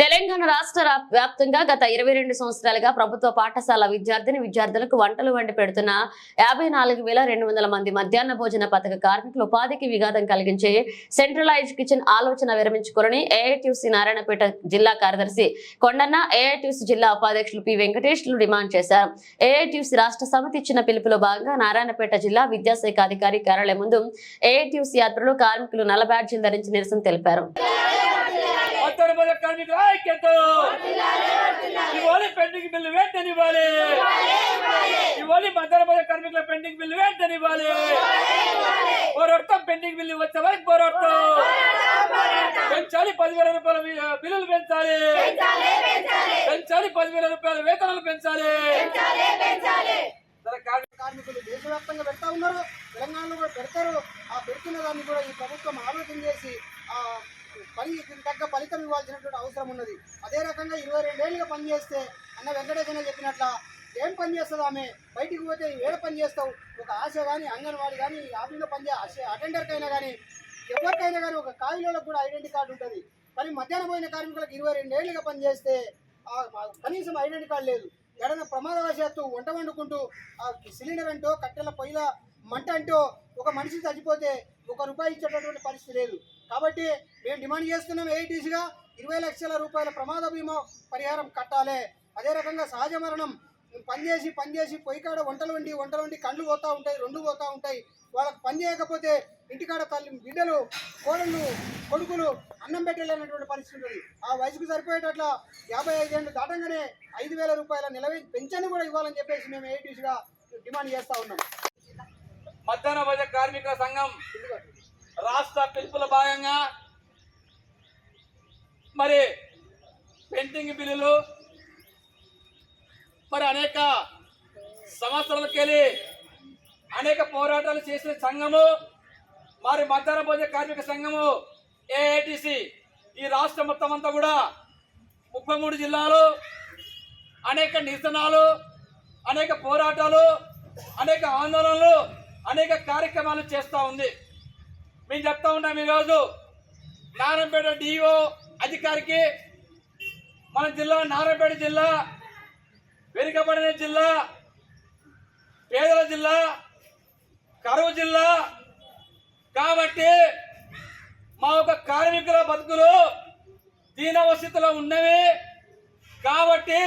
తెలంగాణ రాష్ట్ర వ్యాప్తంగా గత ఇరవై రెండు సంవత్సరాలుగా ప్రభుత్వ పాఠశాల విద్యార్థిని విద్యార్థులకు వంటలు వండి పెడుతున్న యాభై నాలుగు వేల రెండు వందల మంది మధ్యాహ్న భోజన పథక కార్మికులు ఉపాధికి విఘాతం కలిగించే సెంట్రలైజ్డ్ కిచెన్ ఆలోచన విరమించుకోరని ఏఐటీసీ నారాయణపేట జిల్లా కార్యదర్శి కొండన్న ఏఐటీసీ జిల్లా ఉపాధ్యక్షులు పి వెంకటేష్లు డిమాండ్ చేశారు. ఏఐటీసీ రాష్ట్ర సమితి ఇచ్చిన పిలుపులో భాగంగా నారాయణపేట జిల్లా విద్యాశాఖ అధికారి కార్యాలయం ముందు ఏఐటీసీ యాత్రలో కార్మికులు నల్ల బ్యాడ్జీలు ధరించి నిరసన తెలిపారు. మొత్తం మొదటి కార్మికుల ఐక్యత. ఇవ్వాలి పెండింగ్ బిల్లు వెంటనే ఇవ్వాలి ఇవ్వాలి మధ్యాహ్న మొదటి కార్మికుల పెండింగ్ బిల్లు వెంటనే ఇవ్వాలి పోరాడతాం పెండింగ్ బిల్లు వచ్చే వరకు పోరాడతాం పెంచాలి పదివేల రూపాయల బిల్లులు పెంచాలి. పెంచాలి పదివేల రూపాయల వేతనాలు పెంచాలి. కార్మికులు దేశవ్యాప్తంగా పెడతా ఉన్నారు. తెలంగాణలో కూడా పెడతారు. ఆ పెడుతున్న దాన్ని కూడా ఈ ప్రభుత్వం ఆలోచన చేసి పని తగ్గ ఫలితం ఇవ్వాల్సినటువంటి అవసరం ఉన్నది. అదే రకంగా ఇరవై రెండేళ్ళుగా పనిచేస్తే అన్న వెంకటేశ్వర చెప్పినట్ల ఏం పని చేస్తుంది ఆమె? బయటికి పోతే ఏడ పని చేస్తావు? ఒక ఆశ కానీ అంగన్వాడి కానీ ఆఫీస్లో పనిచే అటెండర్కైనా కానీ ఎవరికైనా కానీ ఒక కాయిలలో కూడా ఐడెంటిటీ కార్డు ఉంటుంది. కానీ మధ్యాహ్నం పోయిన కార్మికులకు ఇరవై రెండేళ్ళుగా పనిచేస్తే కనీసం ఐడెంటిటీ కార్డు లేదు. ఎడన ప్రమాదవశాత్తు వంట వండుకుంటూ ఆ సిలిండర్ అంటో కట్టెల పొయ్యిల మంట అంటూ ఒక మనిషి చచ్చిపోతే ఒక రూపాయి ఇచ్చేటటువంటి పరిస్థితి లేదు. కాబట్టి మేము డిమాండ్ చేస్తున్నాం? ఏఐటీసీగా ఇరవై లక్షల రూపాయల ప్రమాద బీమా పరిహారం కట్టాలి. అదే రకంగా సహజ మరణం. పనిచేసి పనిచేసి పొయ్యి కాడ వంటలు వండి వంటలు వండి కళ్ళు పోతూ ఉంటాయి రెండు పోతూ ఉంటాయి. వాళ్ళకి పని చేయకపోతే ఇంటికాడ తల్లి బిడ్డలు కోడళ్ళు కొడుకులు అన్నం పెట్టలేనటువంటి పరిస్థితి ఉంటుంది. ఆ వయసుకు సరిపోయేటట్ల యాభై ఐదేళ్ళు దాటంగానే ఐదు వేల రూపాయల నిలవ పెన్షన్ కూడా ఇవ్వాలని చెప్పేసి మేము ఏఐటీసీగా డిమాండ్ చేస్తూ ఉన్నాం. మధ్యాహ్న భోజన కార్మికుల సంఘం రాష్ట్ర పిలుపుల భాగంగా మరి పెండింగ్ బిల్లులు మరి అనేక సంవత్సరాలకెళ్ళి అనేక పోరాటాలు చేసిన సంఘము మరి మధ్యాహ్న భోజన కార్మిక సంఘము ఏఐటిసి ఈ రాష్ట్రం మొత్తం అంతా కూడా ముప్పై మూడు జిల్లాలు అనేక నిరసనలు అనేక పోరాటాలు అనేక ఆందోళనలు అనేక కార్యక్రమాలు చేస్తూ ఉంది. మేము చెప్తా ఉన్నాం ఈరోజు నారాయణపేట డిఓ అధికారికి మన జిల్లా నారాయణపేట జిల్లా వెనుకబడిన జిల్లా పేదల జిల్లా కరువు జిల్లా. కాబట్టి మా యొక్క కార్మికుల బతుకులు దీనవస్థితిలో ఉన్నవి. కాబట్టి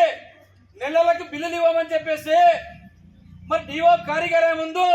నెలలకు బిల్లులు ఇవ్వమని చెప్పేసి మరి డిఓ కార్యాలయం ముందు